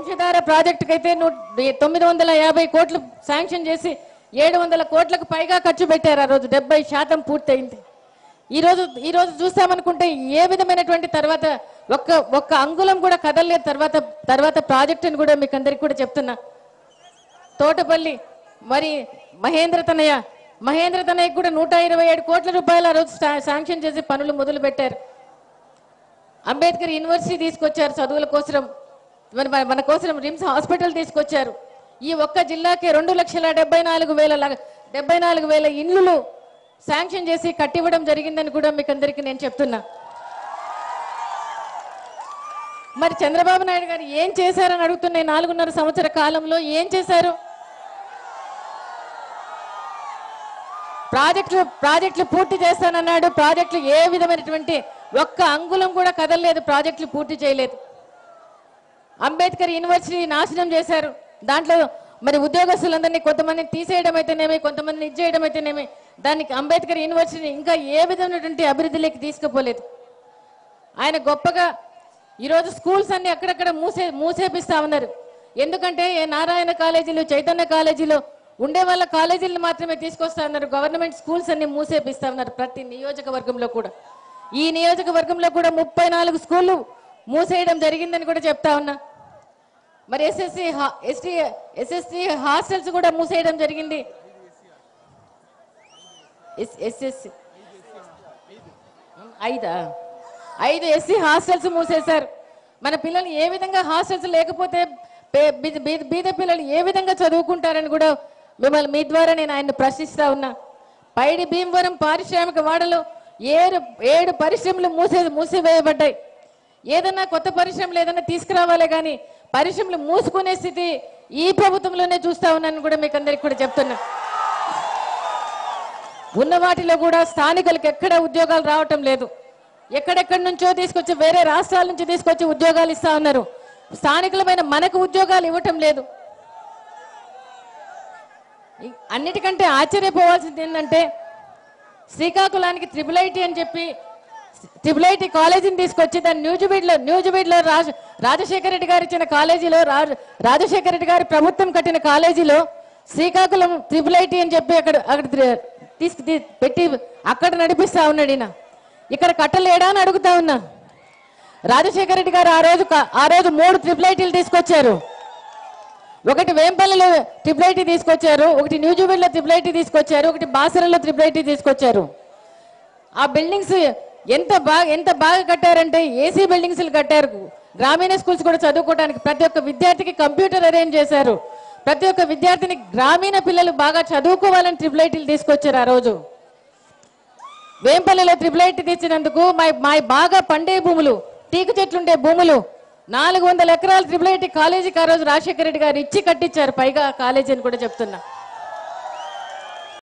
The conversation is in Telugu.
వంశధార ప్రాజెక్టుకి అయితే తొమ్మిది వందల యాభై కోట్లు శాంక్షన్ చేసి ఏడు వందల కోట్లకు పైగా ఖర్చు పెట్టారు ఆ రోజు. డెబ్బై శాతం పూర్తయింది. ఈరోజు ఈరోజు చూస్తామనుకుంటే ఏ విధమైనటువంటి తర్వాత ఒక్క ఒక్క అంగుళం కూడా కదలలేదు. తర్వాత తర్వాత ప్రాజెక్టుని కూడా మీకు అందరికి కూడా చెప్తున్నా. తోటపల్లి మరి మహేంద్ర తనయ్య మహేంద్ర తనయ్య కూడా నూట ఇరవై ఏడు కోట్ల రూపాయలు ఆ రోజు శాంక్షన్ చేసి పనులు మొదలు పెట్టారు అంబేద్కర్ యూనివర్సిటీ తీసుకొచ్చారు చదువుల కోసం మరి మన- కోసం రిమ్స్ హాస్పిటల్ తీసుకొచ్చారు. ఈ ఒక్క జిల్లాకి రెండు లక్షల డెబ్బై నాలుగు వేల డెబ్బై నాలుగు వేల ఇండ్లు శాంక్షన్ చేసి కట్టివ్వడం జరిగిందని కూడా మీకు అందరికీ నేను చెప్తున్నా. మరి చంద్రబాబు నాయుడు గారు ఏం చేశారని అడుగుతున్న నాలుగున్నర సంవత్సర కాలంలో ఏం చేశారు? ప్రాజెక్టులు ప్రాజెక్టులు పూర్తి చేస్తానన్నాడు. ప్రాజెక్టులు ఏ విధమైనటువంటి ఒక్క అంగుళం కూడా కదలలేదు. ప్రాజెక్టులు పూర్తి చేయలేదు. అంబేద్కర్ యూనివర్సిటీ నాశనం చేశారు. దాంట్లో మరి ఉద్యోగస్తులందరినీ కొంతమందిని తీసేయడం అయితేనేమి కొంతమందిని ఇచ్చేయడం అయితేనేమి దానికి అంబేద్కర్ యూనివర్సిటీని ఇంకా ఏ విధమైనటువంటి అభివృద్ధిలోకి తీసుకుపోలేదు. ఆయన గొప్పగా ఈరోజు స్కూల్స్ అన్ని అక్కడక్కడ మూసే మూసేపిస్తా ఉన్నారు. ఎందుకంటే ఏ నారాయణ కాలేజీలు చైతన్య కాలేజీలో ఉండే వాళ్ళ కాలేజీలను మాత్రమే తీసుకొస్తా ఉన్నారు. గవర్నమెంట్ స్కూల్స్ అన్ని మూసేపిస్తా ఉన్నారు ప్రతి నియోజకవర్గంలో కూడా. ఈ నియోజకవర్గంలో కూడా ముప్పై నాలుగు స్కూళ్ళు మూసేయడం జరిగిందని కూడా చెప్తా ఉన్నా. మరి ఎస్ఎస్సి ఎస్టీ ఎస్ఎస్సి హాస్టల్స్ కూడా మూసేయడం జరిగింది. ఎస్ఎస్సి. ఐదా? ఐదు ఎస్సీ హాస్టల్స్ మూసేశారు. మన పిల్లలు ఏ విధంగా హాస్టల్స్ లేకపోతే బీద- బీద పిల్లలు ఏ విధంగా చదువుకుంటారని కూడా మిమ్మల్ని మీ ద్వారా నేను ఆయన్ని ప్రశ్నిస్తా ఉన్నా. పైడి భీమవరం పారిశ్రామిక వాడలో ఏడు ఏడు పరిశ్రమలు మూసే మూసివేయబడ్డాయి. ఏదన్నా కొత్త పరిశ్రమలు ఏదన్నా తీసుకురావాలే కానీ పరిశ్రమలు మూసుకునే స్థితి ఈ ప్రభుత్వంలోనే చూస్తా ఉన్నాను కూడా మీకు అందరికి కూడా చెప్తున్నా. ఉన్న వాటిలో కూడా స్థానికులకు ఎక్కడ ఉద్యోగాలు రావటం లేదు. ఎక్కడెక్కడి నుంచో తీసుకొచ్చి వేరే రాష్ట్రాల నుంచి తీసుకొచ్చి ఉద్యోగాలు ఇస్తా ఉన్నారు. స్థానికులమైన మనకు ఉద్యోగాలు ఇవ్వటం లేదు. అన్నిటికంటే ఆశ్చర్యపోవాల్సింది ఏంటంటే శ్రీకాకుళానికి త్రిబుల్ ఐటీ అని చెప్పి త్రిబుల్ ఐటీ కాలేజీని తీసుకొచ్చి దాన్ని న్యూజిబీడ్లో న్యూజిబీడ్లో రాజ రాజశేఖర రెడ్డి గారు ఇచ్చిన కాలేజీలో రాజ రాజశేఖర రెడ్డి గారి ప్రభుత్వం కట్టిన కాలేజీలో శ్రీకాకుళం ట్రిపుల్ ఐటీ అని చెప్పి అక్కడ అక్కడ తీసుకు పెట్టి అక్కడ నడిపిస్తా ఉన్నాడు ఈయన. ఇక్కడ కట్టలేడా అని అడుగుతా ఉన్నా. రాజశేఖర రెడ్డి గారు ఆ రోజు ఆ రోజు మూడు ట్రిపుల్ ఐటీలు తీసుకొచ్చారు. ఒకటి వేంపల్లిలో ట్రిపుల్ ఐటీ తీసుకొచ్చారు ఒకటి న్యూజుబిల్లో ట్రిపుల్ ఐటీ తీసుకొచ్చారు ఒకటి బాసరలో ట్రిపుల్ ఐటీ తీసుకొచ్చారు. ఆ బిల్డింగ్స్ ఎంత బాగా ఎంత బాగా కట్టారంటే ఏసీ బిల్డింగ్స్ కట్టారు. గ్రామీణ స్కూల్స్ కూడా చదువుకోవడానికి ప్రతి ఒక్క విద్యార్థికి కంప్యూటర్ అరేంజ్ చేశారు. ప్రతి ఒక్క విద్యార్థిని గ్రామీణ పిల్లలు బాగా చదువుకోవాలని ట్రిపుల్ ఐటీలు తీసుకొచ్చారు ఆ రోజు. వేంపల్లిలో ట్రిపుల్ ఐటీ తెచ్చినందుకు మా మా బాగా పండే భూములు టీకు చెట్లుండే భూములు నాలుగు వందల ఎకరాలు ట్రిపుల్ ఐటీ కాలేజీకి ఆ రోజు రాజశేఖర రెడ్డి గారు ఇచ్చి కట్టించారు. పైగా కాలేజీ అని కూడా చెప్తున్నా.